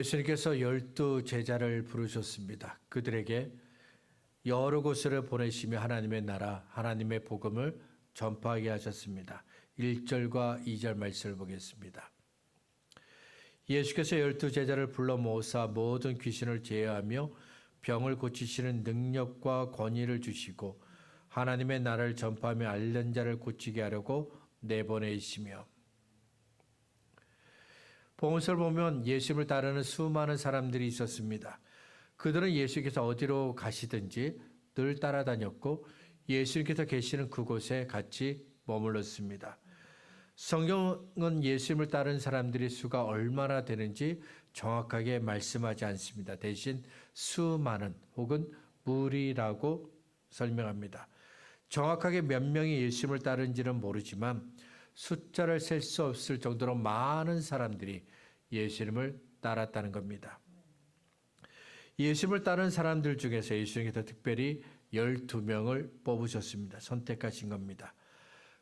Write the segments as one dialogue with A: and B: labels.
A: 예수님께서 열두 제자를 부르셨습니다. 그들에게 여러 곳으로 보내시며 하나님의 나라, 하나님의 복음을 전파하게 하셨습니다. 1절과 2절 말씀을 보겠습니다. 예수께서 열두 제자를 불러 모사 모든 귀신을 제어하며 병을 고치시는 능력과 권위를 주시고 하나님의 나라를 전파하며 앓는 자를 고치게 하려고 내보내시며 봉헌서를 보면 예수님을 따르는 수많은 사람들이 있었습니다. 그들은 예수께서 어디로 가시든지 늘 따라다녔고 예수님께서 계시는 그곳에 같이 머물렀습니다. 성경은 예수님을 따른 사람들의 수가 얼마나 되는지 정확하게 말씀하지 않습니다. 대신 수많은 혹은 무리라고 설명합니다. 정확하게 몇 명이 예수님을 따른지는 모르지만 숫자를 셀 수 없을 정도로 많은 사람들이 예수님을 따랐다는 겁니다. 예수님을 따른 사람들 중에서 예수님께서 특별히 12명을 뽑으셨습니다. 선택하신 겁니다.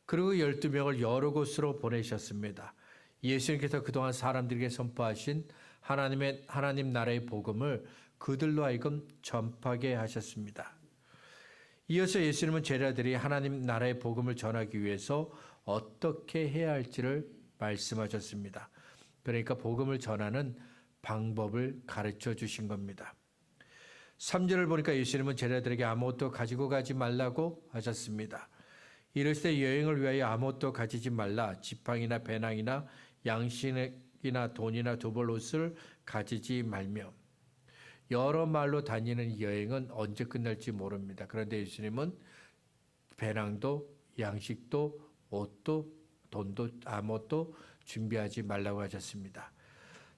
A: 그리고 12명을 여러 곳으로 보내셨습니다. 예수님께서 그동안 사람들에게 선포하신 하나님의 하나님 나라의 복음을 그들로 하여금 전파하게 하셨습니다. 이어서 예수님은 제자들이 하나님 나라의 복음을 전하기 위해서 어떻게 해야 할지를 말씀하셨습니다. 그러니까 복음을 전하는 방법을 가르쳐 주신 겁니다. 3절을 보니까 예수님은 제자들에게 아무것도 가지고 가지 말라고 하셨습니다. 이르시되 여행을 위하여 아무것도 가지지 말라 지팡이나 배낭이나 양식이나 돈이나 두벌 옷을 가지지 말며 여러 말로 다니는 여행은 언제 끝날지 모릅니다. 그런데 예수님은 배낭도 양식도 옷도 돈도 아무것도 준비하지 말라고 하셨습니다.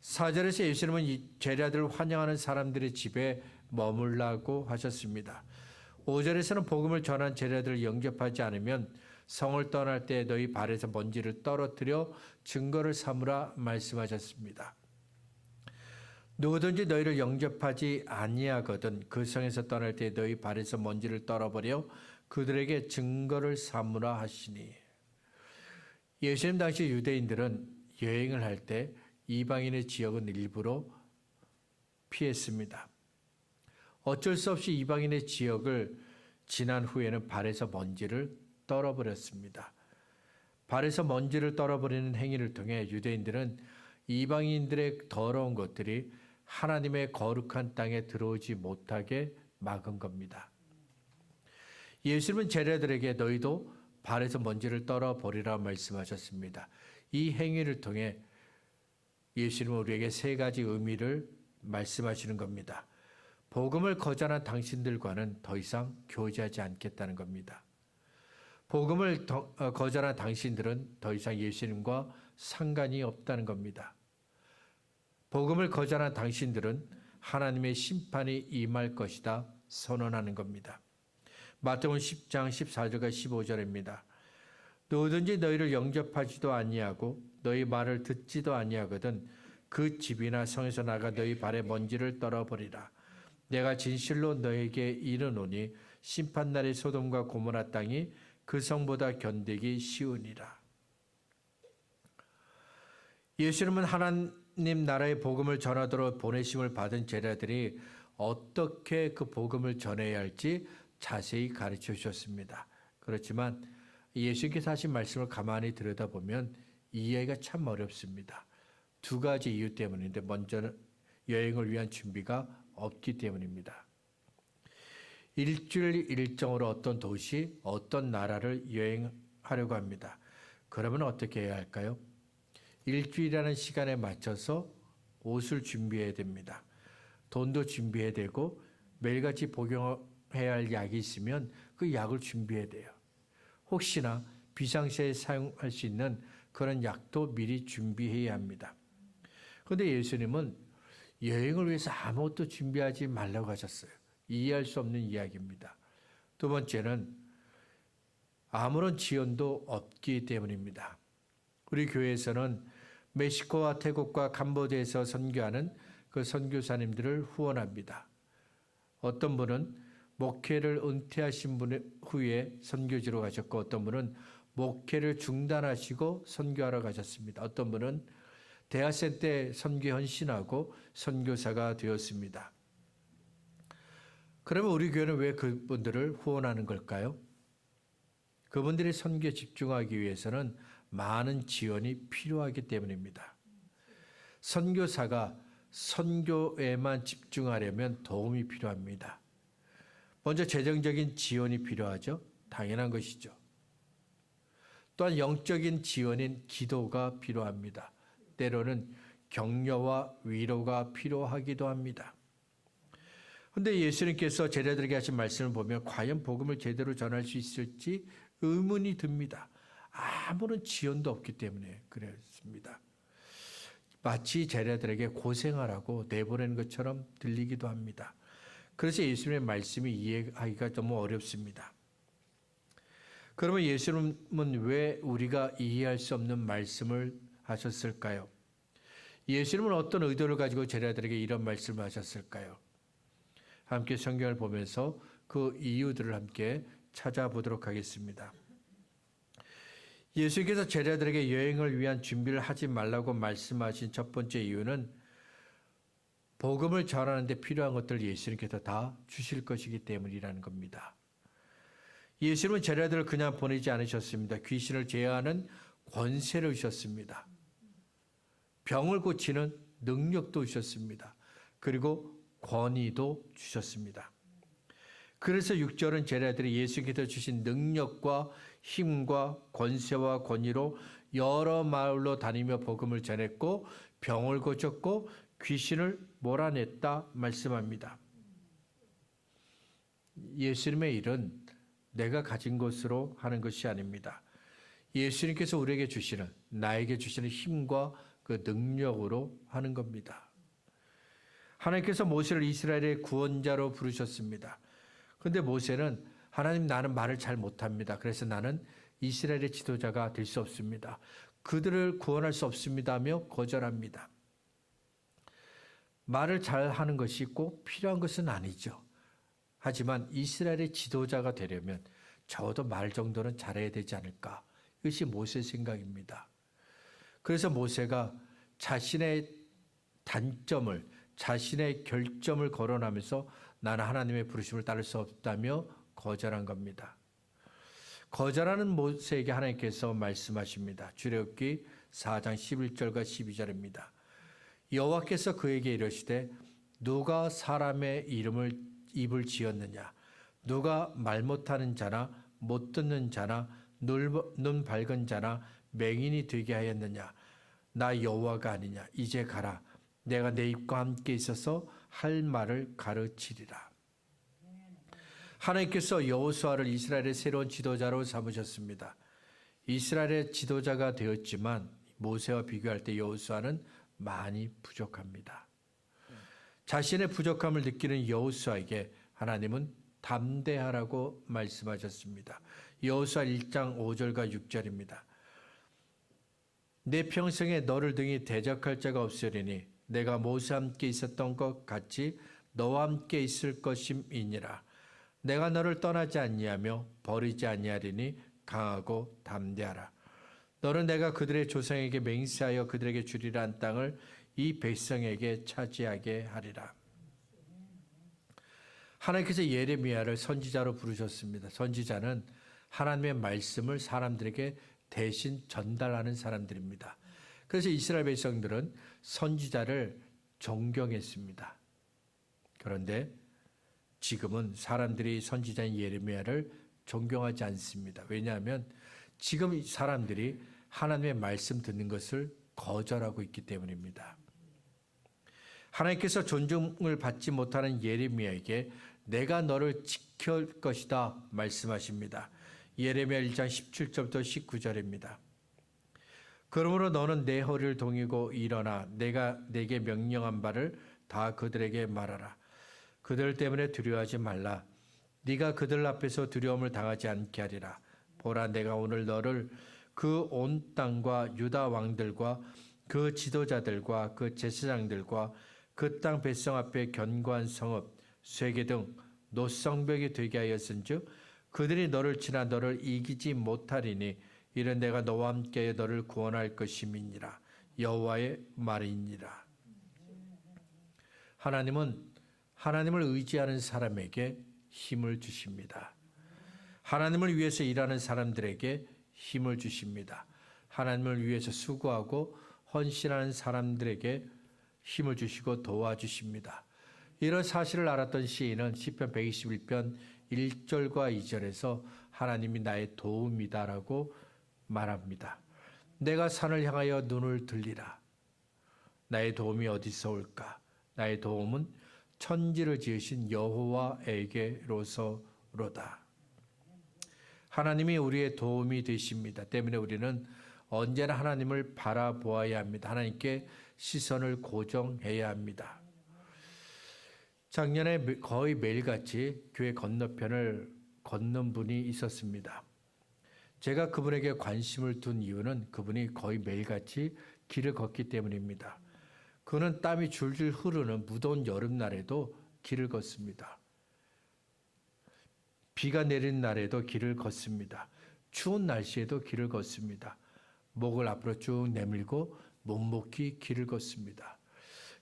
A: 사절에서 예수님은 제자들을 환영하는 사람들의 집에 머물라고 하셨습니다. 5절에서는 복음을 전한 제자들을 영접하지 않으면 성을 떠날 때 너희 발에서 먼지를 떨어뜨려 증거를 삼으라 말씀하셨습니다. 누구든지 너희를 영접하지 아니하거든 그 성에서 떠날 때 너희 발에서 먼지를 떨어버려 그들에게 증거를 삼으라 하시니 예수님 당시 유대인들은 여행을 할 때 이방인의 지역은 일부러 피했습니다. 어쩔 수 없이 이방인의 지역을 지난 후에는 발에서 먼지를 떨어버렸습니다. 발에서 먼지를 떨어버리는 행위를 통해 유대인들은 이방인들의 더러운 것들이 하나님의 거룩한 땅에 들어오지 못하게 막은 겁니다. 예수님은 제자들에게 너희도 발에서 먼지를 떨어 버리라 말씀하셨습니다. 이 행위를 통해 예수님은 우리에게 세 가지 의미를 말씀하시는 겁니다. 복음을 거절한 당신들과는 더 이상 교제하지 않겠다는 겁니다. 복음을 어, 거절한 당신들은 더 이상 예수님과 상관이 없다는 겁니다. 복음을 거절한 당신들은 하나님의 심판이 임할 것이다 선언하는 겁니다. 마태복음 10장 14절과 15절입니다. 누구든지 너희를 영접하지도 아니하고 너희 말을 듣지도 아니하거든 그 집이나 성에서 나가 너희 발에 먼지를 떨어버리라. 내가 진실로 너에게 이르노니 심판날의 소돔과 고모라 땅이 그 성보다 견디기 쉬우니라. 예수님은 하나님 나라의 복음을 전하도록 보내심을 받은 제자들이 어떻게 그 복음을 전해야 할지 자세히 가르쳐 주셨습니다. 그렇지만 예수님께서 하신 말씀을 가만히 들여다보면 이해가 참 어렵습니다. 두 가지 이유 때문인데 먼저는 여행을 위한 준비가 없기 때문입니다. 일주일 일정으로 어떤 도시, 어떤 나라를 여행하려고 합니다. 그러면 어떻게 해야 할까요? 일주일이라는 시간에 맞춰서 옷을 준비해야 됩니다. 돈도 준비해야 되고 매일같이 복용 해야 할 약이 있으면 그 약을 준비해야 돼요. 혹시나 비상시에 사용할 수 있는 그런 약도 미리 준비해야 합니다. 그런데 예수님은 여행을 위해서 아무것도 준비하지 말라고 하셨어요. 이해할 수 없는 이야기입니다. 두 번째는 아무런 지원도 없기 때문입니다. 우리 교회에서는 멕시코와 태국과 캄보디아에서 선교하는 그 선교사님들을 후원합니다. 어떤 분은 목회를 은퇴하신 분 후에 선교지로 가셨고 어떤 분은 목회를 중단하시고 선교하러 가셨습니다. 어떤 분은 대학생 때 선교 헌신하고 선교사가 되었습니다. 그러면 우리 교회는 왜 그분들을 후원하는 걸까요? 그분들이 선교에 집중하기 위해서는 많은 지원이 필요하기 때문입니다. 선교사가 선교에만 집중하려면 도움이 필요합니다. 먼저 재정적인 지원이 필요하죠. 당연한 것이죠. 또한 영적인 지원인 기도가 필요합니다. 때로는 격려와 위로가 필요하기도 합니다. 근데 예수님께서 제자들에게 하신 말씀을 보면 과연 복음을 제대로 전할 수 있을지 의문이 듭니다. 아무런 지원도 없기 때문에 그랬습니다. 마치 제자들에게 고생하라고 내보내는 것처럼 들리기도 합니다. 그래서 예수님의 말씀이 이해하기가 너무 어렵습니다. 그러면 예수님은 왜 우리가 이해할 수 없는 말씀을 하셨을까요? 예수님은 어떤 의도를 가지고 제자들에게 이런 말씀을 하셨을까요? 함께 성경을 보면서 그 이유들을 함께 찾아보도록 하겠습니다. 예수께서 제자들에게 여행을 위한 준비를 하지 말라고 말씀하신 첫 번째 이유는 복음을 전하는데 필요한 것들을 예수님께서 다 주실 것이기 때문이라는 겁니다. 예수님은 제자들을 그냥 보내지 않으셨습니다. 귀신을 제어하는 권세를 주셨습니다. 병을 고치는 능력도 주셨습니다. 그리고 권위도 주셨습니다. 그래서 6절은 제자들이 예수께서 주신 능력과 힘과 권세와 권위로 여러 마을로 다니며 복음을 전했고 병을 고쳤고 귀신을 몰아냈다 말씀합니다. 예수님의 일은 내가 가진 것으로 하는 것이 아닙니다. 예수님께서 우리에게 주시는 나에게 주시는 힘과 그 능력으로 하는 겁니다. 하나님께서 모세를 이스라엘의 구원자로 부르셨습니다. 근데 모세는 하나님 나는 말을 잘 못합니다. 그래서 나는 이스라엘의 지도자가 될 수 없습니다. 그들을 구원할 수 없습니다며 거절합니다. 말을 잘 하는 것이 꼭 필요한 것은 아니죠. 하지만 이스라엘의 지도자가 되려면 적어도 말 정도는 잘해야 되지 않을까. 이것이 모세의 생각입니다. 그래서 모세가 자신의 단점을, 자신의 결점을 거론하면서 나는 하나님의 부르심을 따를 수 없다며 거절한 겁니다. 거절하는 모세에게 하나님께서 말씀하십니다. 주례기 4장 11절과 12절입니다. 여호와께서 그에게 이르시되 누가 사람의 이름을 입을 지었느냐? 누가 말 못하는 자나 못 듣는 자나 눈 밝은 자나 맹인이 되게 하였느냐? 나 여호와가 아니냐? 이제 가라. 내가 내 입과 함께 있어서 할 말을 가르치리라. 하나님께서 여호수아를 이스라엘의 새로운 지도자로 삼으셨습니다. 이스라엘의 지도자가 되었지만 모세와 비교할 때 여호수아는 많이 부족합니다. 자신의 부족함을 느끼는 여호수아에게 하나님은 담대하라고 말씀하셨습니다. 여호수아 1장 5절과 6절입니다. 내 평생에 너를 등이 대적할 자가 없으리니 내가 모세와 함께 있었던 것 같이 너와 함께 있을 것임이니라. 내가 너를 떠나지 아니하며 버리지 아니하리니 강하고 담대하라. 너는 내가 그들의 조상에게 맹세하여 그들에게 주리라 한 땅을 이 백성에게 차지하게 하리라. 하나님께서 예레미야를 선지자로 부르셨습니다. 선지자는 하나님의 말씀을 사람들에게 대신 전달하는 사람들입니다. 그래서 이스라엘 백성들은 선지자를 존경했습니다. 그런데 지금은 사람들이 선지자인 예레미야를 존경하지 않습니다. 왜냐하면 지금 사람들이 하나님의 말씀 듣는 것을 거절하고 있기 때문입니다. 하나님께서 존중을 받지 못하는 예레미야에게 내가 너를 지킬 것이다 말씀하십니다. 예레미야 1장 17절부터 19절입니다. 그러므로 너는 내 허리를 동이고 일어나 내가 내게 명령한 바를 다 그들에게 말하라. 그들 때문에 두려워하지 말라. 네가 그들 앞에서 두려움을 당하지 않게 하리라. 보라 내가 오늘 너를 그 온 땅과 유다 왕들과 그 지도자들과 그 제사장들과 그 땅 백성 앞에 견고한 성읍 쇠계 등 노성벽이 되게 하였은즉 그들이 너를 지나 너를 이기지 못하리니 이는 내가 너와 함께 너를 구원할 것임이니라. 여호와의 말이니라. 하나님은 하나님을 의지하는 사람에게 힘을 주십니다. 하나님을 위해서 일하는 사람들에게 힘을 주십니다. 하나님을 위해서 수고하고 헌신하는 사람들에게 힘을 주시고 도와주십니다. 이런 사실을 알았던 시인은 시편 121편 1절과 2절에서 하나님이 나의 도움이다라고 말합니다. 내가 산을 향하여 눈을 들리라. 나의 도움이 어디서 올까? 나의 도움은 천지를 지으신 여호와에게로서로다. 하나님이 우리의 도움이 되십니다. 때문에 우리는 언제나 하나님을 바라보아야 합니다. 하나님께 시선을 고정해야 합니다. 작년에 매- 거의 매일같이 교회 건너편을 걷는 분이 있었습니다. 제가 그분에게 관심을 둔 이유는 그분이 거의 매일같이 길을 걷기 때문입니다. 그는 땀이 줄줄 흐르는 무더운 여름날에도 길을 걷습니다. 비가 내리는 날에도 길을 걷습니다. 추운 날씨에도 길을 걷습니다. 목을 앞으로 쭉 내밀고 묵묵히 길을 걷습니다.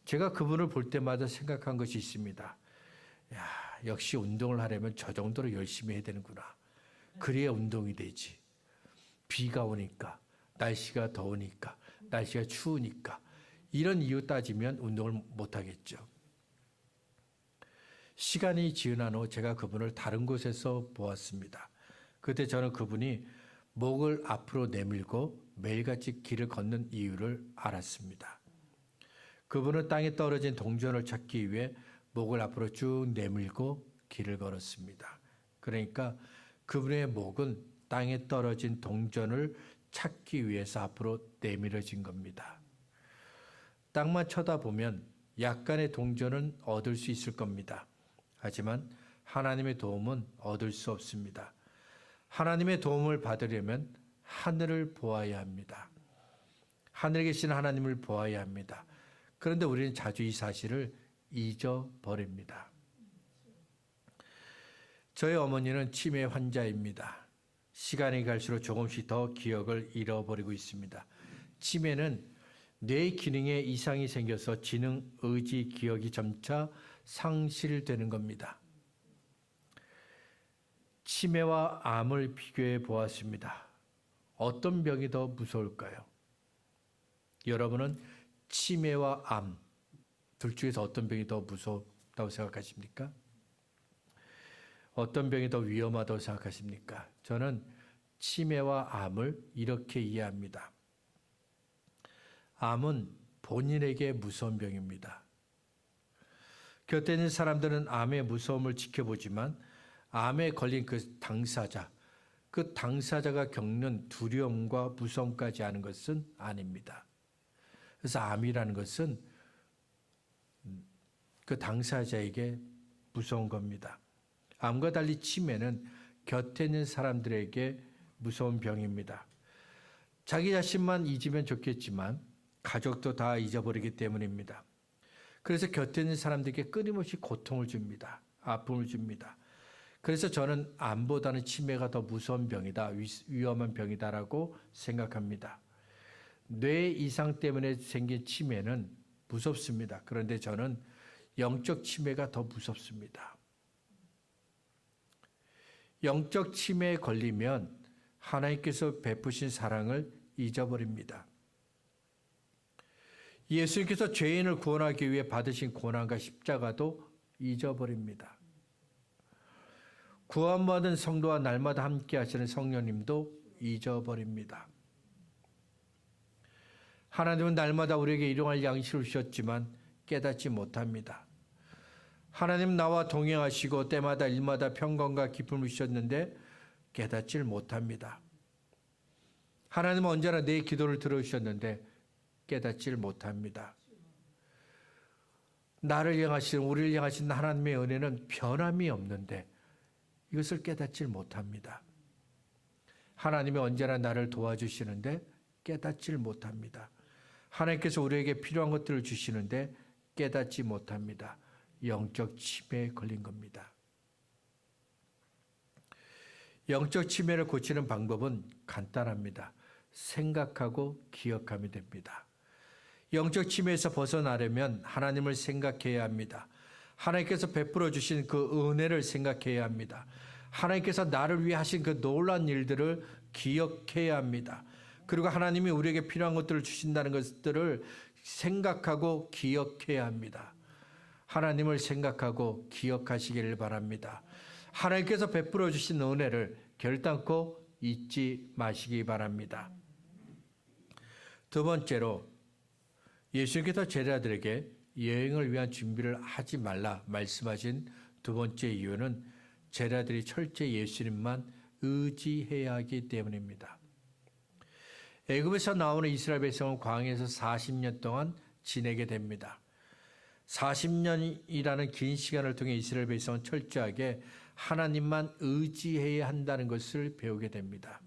A: 제가 그분을 볼 때마다 생각한 것이 있습니다. 야, 역시 운동을 하려면 저 정도로 열심히 해야 되는구나. 그래야 운동이 되지. 비가 오니까, 날씨가 더우니까, 날씨가 추우니까, 이런 이유 따지면 운동을 못 하겠죠. 시간이 지난 후 제가 그분을 다른 곳에서 보았습니다. 그때 저는 그분이 목을 앞으로 내밀고 매일같이 길을 걷는 이유를 알았습니다. 그분은 땅에 떨어진 동전을 찾기 위해 목을 앞으로 쭉 내밀고 길을 걸었습니다. 그러니까 그분의 목은 땅에 떨어진 동전을 찾기 위해서 앞으로 내밀어진 겁니다. 땅만 쳐다보면 약간의 동전은 얻을 수 있을 겁니다. 하지만 하나님의 도움은 얻을 수 없습니다. 하나님의 도움을 받으려면 하늘을 보아야 합니다. 하늘에 계신 하나님을 보아야 합니다. 그런데 우리는 자주 이 사실을 잊어버립니다. 저희 어머니는 치매 환자입니다. 시간이 갈수록 조금씩 더 기억을 잃어버리고 있습니다. 치매는 뇌 기능에 이상이 생겨서 지능, 의지, 기억이 점차 상실되는 겁니다. 치매와 암을 비교해 보았습니다. 어떤 병이 더 무서울까요? 여러분은 치매와 암, 둘 중에서 어떤 병이 더 무섭다고 생각하십니까? 어떤 병이 더 위험하다고 생각하십니까? 저는 치매와 암을 이렇게 이해합니다. 암은 본인에게 무서운 병입니다. 곁에 있는 사람들은 암의 무서움을 지켜보지만 암에 걸린 그 당사자, 그 당사자가 겪는 두려움과 무서움까지 아는 것은 아닙니다. 그래서 암이라는 것은 그 당사자에게 무서운 겁니다. 암과 달리 치매는 곁에 있는 사람들에게 무서운 병입니다. 자기 자신만 잊으면 좋겠지만 가족도 다 잊어버리기 때문입니다. 그래서 곁에 있는 사람들에게 끊임없이 고통을 줍니다. 아픔을 줍니다. 그래서 저는 암보다는 치매가 더 무서운 병이다, 위- 위험한 병이다라고 생각합니다. 뇌 이상 때문에 생긴 치매는 무섭습니다. 그런데 저는 영적 치매가 더 무섭습니다. 영적 치매에 걸리면 하나님께서 베푸신 사랑을 잊어버립니다. 예수님께서 죄인을 구원하기 위해 받으신 고난과 십자가도 잊어버립니다. 구원받은 성도와 날마다 함께 하시는 성령님도 잊어버립니다. 하나님은 날마다 우리에게 일용할 양식을 주셨지만 깨닫지 못합니다. 하나님 나와 동행하시고 때마다 일마다 평강과 기쁨을 주셨는데 깨닫질 못합니다. 하나님은 언제나 내 기도를 들어주셨는데 깨닫질 못합니다. 나를 향하신 우리를 향하신 하나님의 은혜는 변함이 없는데 이것을 깨닫질 못합니다. 하나님이 언제나 나를 도와주시는데 깨닫질 못합니다. 하나님께서 우리에게 필요한 것들을 주시는데 깨닫지 못합니다. 영적 치매에 걸린 겁니다. 영적 치매를 고치는 방법은 간단합니다. 생각하고 기억하면 됩니다. 영적 침해에서 벗어나려면 하나님을 생각해야 합니다. 하나님께서 베풀어 주신 그 은혜를 생각해야 합니다. 하나님께서 나를 위해 하신 그 놀란 일들을 기억해야 합니다. 그리고 하나님이 우리에게 필요한 것들을 주신다는 것들을 생각하고 기억해야 합니다. 하나님을 생각하고 기억하시기를 바랍니다. 하나님께서 베풀어 주신 은혜를 결단코 잊지 마시기 바랍니다. 두 번째로 예수님께서 제자들에게 여행을 위한 준비를 하지 말라 말씀하신 두 번째 이유는 제자들이 철저히 예수님만 의지해야 하기 때문입니다. 애굽에서 나오는 이스라엘 백성은 광야에서 40년 동안 지내게 됩니다. 40년이라는 긴 시간을 통해 이스라엘 백성은 철저하게 하나님만 의지해야 한다는 것을 배우게 됩니다.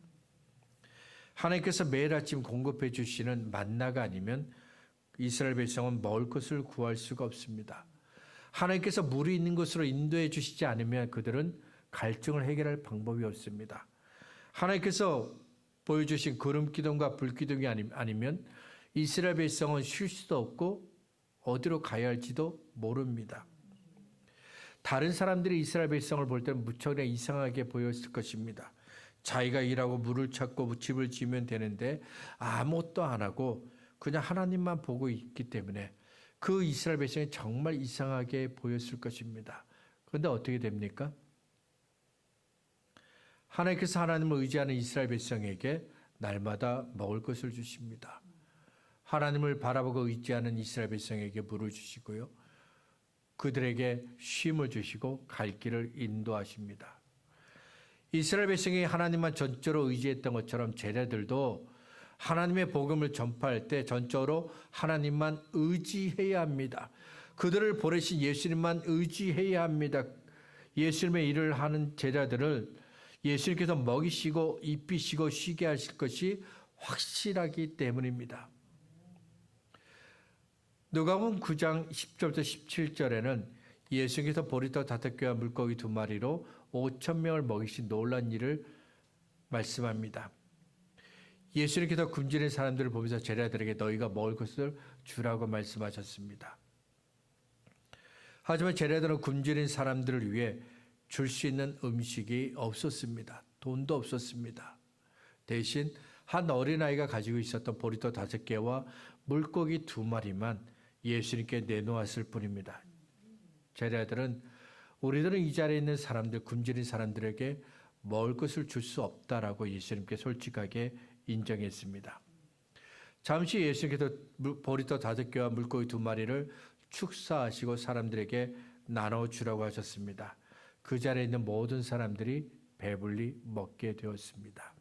A: 하나님께서 매일 아침 공급해 주시는 만나가 아니면 이스라엘 백성은 먹을 것을 구할 수가 없습니다. 하나님께서 물이 있는 곳으로 인도해 주시지 않으면 그들은 갈증을 해결할 방법이 없습니다. 하나님께서 보여주신 구름 기둥과 불 기둥이 아니면 이스라엘 백성은 쉴 수도 없고 어디로 가야 할지도 모릅니다. 다른 사람들이 이스라엘 백성을 볼 때는 무척 이상하게 보였을 것입니다. 자기가 일하고 물을 찾고 집을 지으면 되는데 아무것도 안 하고 그냥 하나님만 보고 있기 때문에 그 이스라엘 백성이 정말 이상하게 보였을 것입니다. 그런데 어떻게 됩니까? 하나님께서 하나님을 의지하는 이스라엘 백성에게 날마다 먹을 것을 주십니다. 하나님을 바라보고 의지하는 이스라엘 백성에게 물을 주시고요. 그들에게 쉼을 주시고 갈 길을 인도하십니다. 이스라엘 백성이 하나님만 전적으로 의지했던 것처럼 제자들도 하나님의 복음을 전파할 때 전적으로 하나님만 의지해야 합니다. 그들을 보내신 예수님만 의지해야 합니다. 예수님의 일을 하는 제자들을 예수님께서 먹이시고 입히시고 쉬게 하실 것이 확실하기 때문입니다. 누가복음 9장 10절부터 17절에는 예수님께서 보리떡 다섯 개와 물고기 두 마리로 5천 명을 먹이신 놀란 일을 말씀합니다. 예수님께서 굶주린 사람들을 보면서 제자들에게 너희가 먹을 것을 주라고 말씀하셨습니다. 하지만 제자들은 굶주린 사람들을 위해 줄 수 있는 음식이 없었습니다. 돈도 없었습니다. 대신 한 어린아이가 가지고 있었던 보리떡 다섯 개와 물고기 두 마리만 예수님께 내놓았을 뿐입니다. 제자들은 우리들은 이 자리에 있는 사람들, 굶주린 사람들에게 먹을 것을 줄 수 없다라고 예수님께 솔직하게 인정했습니다. 잠시 예수님께서 보리떡 다섯 개와 물고기 두 마리를 축사하시고 사람들에게 나눠 주라고 하셨습니다. 그 자리에 있는 모든 사람들이 배불리 먹게 되었습니다.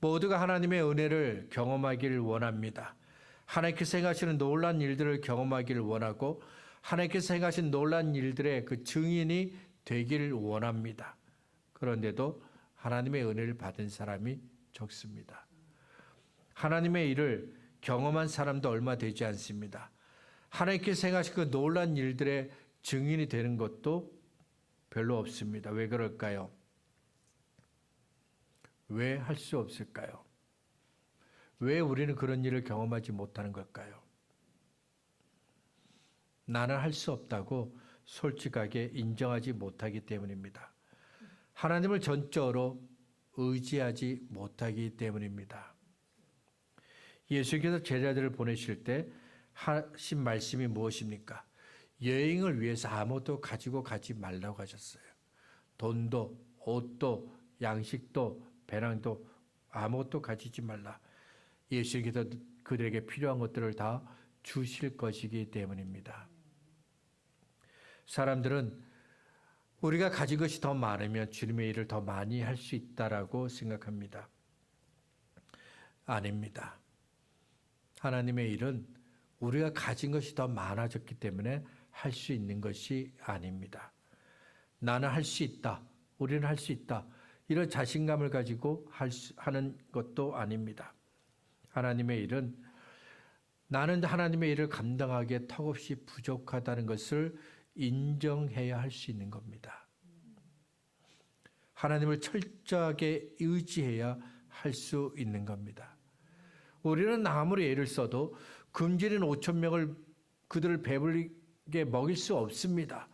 A: 모두가 하나님의 은혜를 경험하기를 원합니다. 하나님께서 행하시는 놀란 일들을 경험하기를 원하고 하나님께서 행하신 놀란 일들의 그 증인이 되기를 원합니다. 그런데도 하나님의 은혜를 받은 사람이 적습니다. 하나님의 일을 경험한 사람도 얼마 되지 않습니다. 하나님께서 행하신 그 놀란 일들의 증인이 되는 것도 별로 없습니다. 왜 그럴까요? 왜 할 수 없을까요? 왜 우리는 그런 일을 경험하지 못하는 걸까요? 나는 할 수 없다고 솔직하게 인정하지 못하기 때문입니다. 하나님을 전적으로 의지하지 못하기 때문입니다. 예수께서 제자들을 보내실 때 하신 말씀이 무엇입니까? 여행을 위해서 아무것도 가지고 가지 말라고 하셨어요. 돈도, 옷도, 양식도, 배낭도 아무것도 가지지 말라. 예수께서 그들에게 필요한 것들을 다 주실 것이기 때문입니다. 사람들은 우리가 가진 것이 더 많으면 주님의 일을 더 많이 할 수 있다라고 생각합니다. 아닙니다. 하나님의 일은 우리가 가진 것이 더 많아졌기 때문에 할 수 있는 것이 아닙니다. 나는 할 수 있다. 우리는 할 수 있다. 이런 자신감을 가지고 할 수, 하는 것도 아닙니다. 하나님의 일은 나는 하나님의 일을 감당하기에 턱없이 부족하다는 것을 인정해야 할 수 있는 겁니다. 하나님을 철저하게 의지해야 할 수 있는 겁니다. 우리는 아무리 애를 써도 굶주린 5천 명을 그들을 배불리게 먹일 수 없습니다.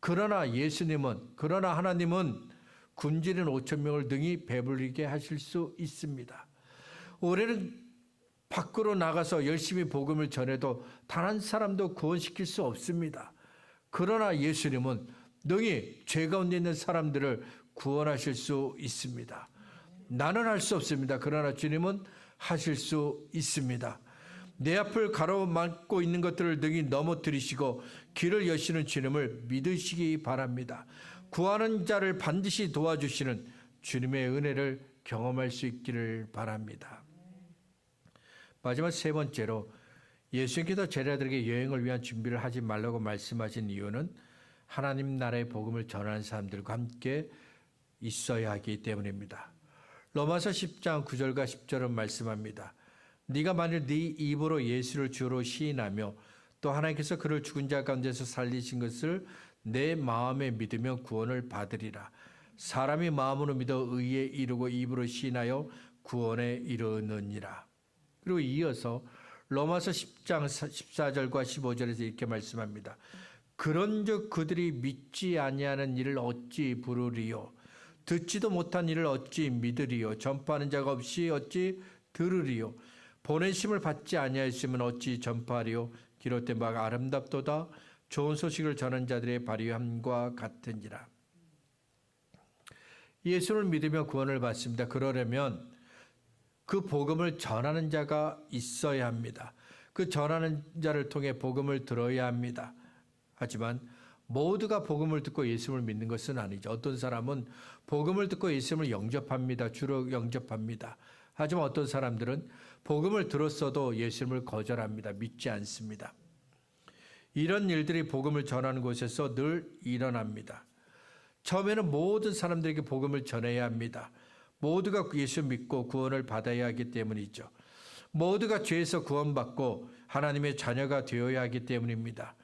A: 그러나 예수님은 그러나 하나님은 굶주린 5천 명을 능히 배불리게 하실 수 있습니다. 우리는 밖으로 나가서 열심히 복음을 전해도 단 한 사람도 구원시킬 수 없습니다. 그러나 예수님은 능히 죄 가운데 있는 사람들을 구원하실 수 있습니다. 나는 할 수 없습니다. 그러나 주님은 하실 수 있습니다. 내 앞을 가로막고 있는 것들을 능히 넘어뜨리시고 길을 여시는 주님을 믿으시기 바랍니다. 구하는 자를 반드시 도와주시는 주님의 은혜를 경험할 수 있기를 바랍니다. 마지막 세 번째로 예수님께서 제자들에게 여행을 위한 준비를 하지 말라고 말씀하신 이유는 하나님 나라의 복음을 전하는 사람들과 함께 있어야 하기 때문입니다. 로마서 10장 9절과 10절은 말씀합니다. 네가 만일 네 입으로 예수를 주로 시인하며 또 하나님께서 그를 죽은 자 가운데서 살리신 것을 내 마음에 믿으면 구원을 받으리라. 사람이 마음으로 믿어 의에 이르고 입으로 시인하여 구원에 이르느니라. 그리고 이어서 로마서 10장 14절과 15절에서 이렇게 말씀합니다. 그런즉 그들이 믿지 아니하는 일을 어찌 부르리요? 듣지도 못한 일을 어찌 믿으리요? 전파하는 자가 없이 어찌 들으리요? 보내심을 받지 아니하였으면 어찌 전파하리요? 기록된 바가 아름답도다. 좋은 소식을 전한 자들의 발휘함과 같으니라. 예수를 믿으며 구원을 받습니다. 그러려면 그 복음을 전하는 자가 있어야 합니다. 그 전하는 자를 통해 복음을 들어야 합니다. 하지만 모두가 복음을 듣고 예수를 믿는 것은 아니죠. 어떤 사람은 복음을 듣고 예수를 영접합니다. 주로 영접합니다. 하지만 어떤 사람들은 복음을 들었어도 예수님을 거절합니다. 믿지 않습니다. 이런 일들이 복음을 전하는 곳에서 늘 일어납니다. 처음에는 모든 사람들에게 복음을 전해야 합니다. 모두가 예수 믿고 구원을 받아야 하기 때문이죠. 모두가 죄에서 구원받고 하나님의 자녀가 되어야 하기 때문입니다.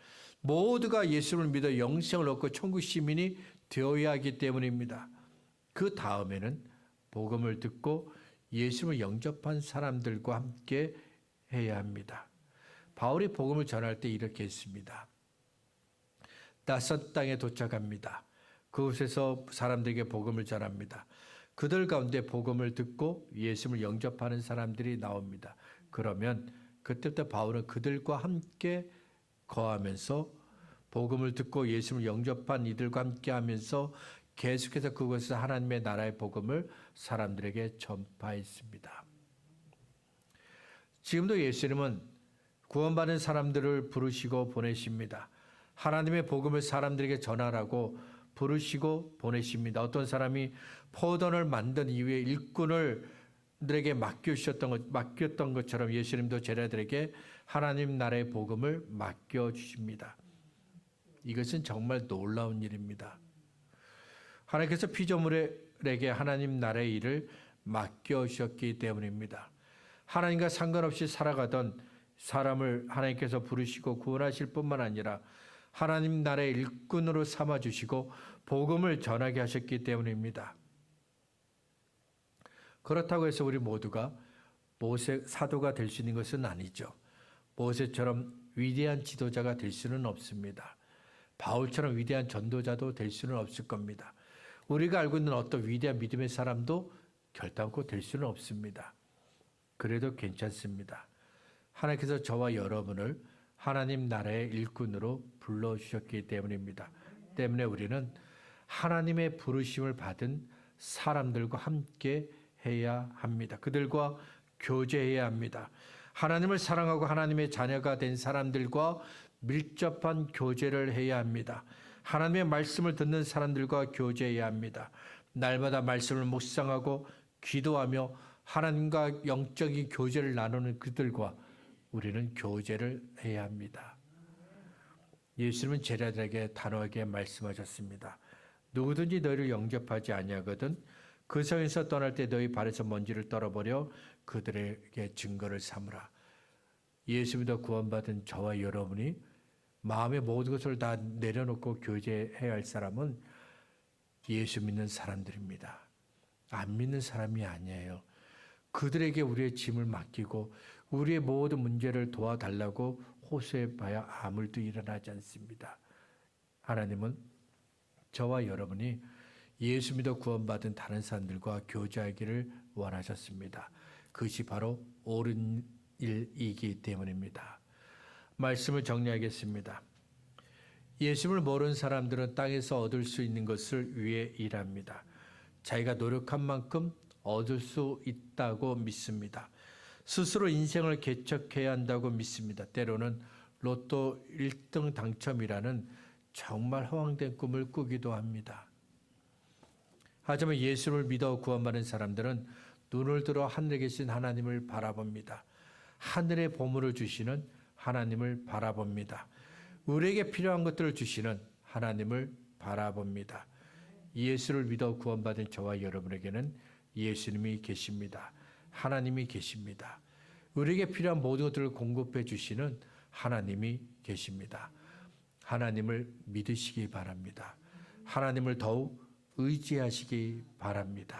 A: 모두가 예수를 믿어 영생을 얻고 천국 시민이 되어야 하기 때문입니다. 그 다음에는 복음을 듣고 예수를 영접한 사람들과 함께 해야 합니다. 바울이 복음을 전할 때 이렇게 했습니다. 낯선 땅에 도착합니다. 그곳에서 사람들에게 복음을 전합니다. 그들 가운데 복음을 듣고 예수를 영접하는 사람들이 나옵니다. 그러면 그때부터 바울은 그들과 함께 거하면서 복음을 듣고 예수를 영접한 이들과 함께 하면서 계속해서 그곳에서 하나님의 나라의 복음을 사람들에게 전파했습니다. 지금도 예수님은 구원받은 사람들을 부르시고 보내십니다. 하나님의 복음을 사람들에게 전하라고 부르시고 보내십니다. 어떤 사람이 포도를 만든 이후에 일꾼을 들에게 맡겨주셨던 것, 맡겼던 것처럼 예수님도 제자들에게 하나님 나라의 복음을 맡겨 주십니다. 이것은 정말 놀라운 일입니다. 하나님께서 피조물에게 하나님 나라의 일을 맡겨 주셨기 때문입니다. 하나님과 상관없이 살아가던 사람을 하나님께서 부르시고 구원하실 뿐만 아니라 하나님 나라의 일꾼으로 삼아 주시고 복음을 전하게 하셨기 때문입니다. 그렇다고 해서 우리 모두가 모세 사도가 될 수 있는 것은 아니죠. 모세처럼 위대한 지도자가 될 수는 없습니다. 바울처럼 위대한 전도자도 될 수는 없을 겁니다. 우리가 알고 있는 어떤 위대한 믿음의 사람도 결단코 될 수는 없습니다. 그래도 괜찮습니다. 하나님께서 저와 여러분을 하나님 나라의 일꾼으로 불러주셨기 때문입니다. 때문에 우리는 하나님의 부르심을 받은 사람들과 함께 해야 합니다. 그들과 교제해야 합니다. 하나님을 사랑하고 하나님의 자녀가 된 사람들과 밀접한 교제를 해야 합니다. 하나님의 말씀을 듣는 사람들과 교제해야 합니다. 날마다 말씀을 묵상하고 기도하며 하나님과 영적인 교제를 나누는 그들과 우리는 교제를 해야 합니다. 예수님은 제자들에게 단호하게 말씀하셨습니다. 누구든지 너희를 영접하지 아니하거든 그 성에서 떠날 때 너희 발에서 먼지를 떨어버려 그들에게 증거를 삼으라. 예수 믿어 구원받은 저와 여러분이 마음의 모든 것을 다 내려놓고 교제해야 할 사람은 예수 믿는 사람들입니다. 안 믿는 사람이 아니에요. 그들에게 우리의 짐을 맡기고 우리의 모든 문제를 도와달라고 호소해 봐야 아무 일도 일어나지 않습니다. 하나님은 저와 여러분이 예수 믿어 구원받은 다른 사람들과 교제하기를 원하셨습니다. 그것이 바로 옳은 일이기 때문입니다. 말씀을 정리하겠습니다. 예수를 모르는 사람들은 땅에서 얻을 수 있는 것을 위해 일합니다. 자기가 노력한 만큼 얻을 수 있다고 믿습니다. 스스로 인생을 개척해야 한다고 믿습니다. 때로는 로또 1등 당첨이라는 정말 허황된 꿈을 꾸기도 합니다. 하지만 예수를 믿어 구원받은 사람들은 눈을 들어 하늘에 계신 하나님을 바라봅니다. 하늘의 보물을 주시는 하나님을 바라봅니다. 우리에게 필요한 것들을 주시는 하나님을 바라봅니다. 예수를 믿어 구원받은 저와 여러분에게는 예수님이 계십니다. 하나님이 계십니다. 우리에게 필요한 모든 것들을 공급해 주시는 하나님이 계십니다. 하나님을 믿으시기 바랍니다. 하나님을 더욱 의지하시기 바랍니다.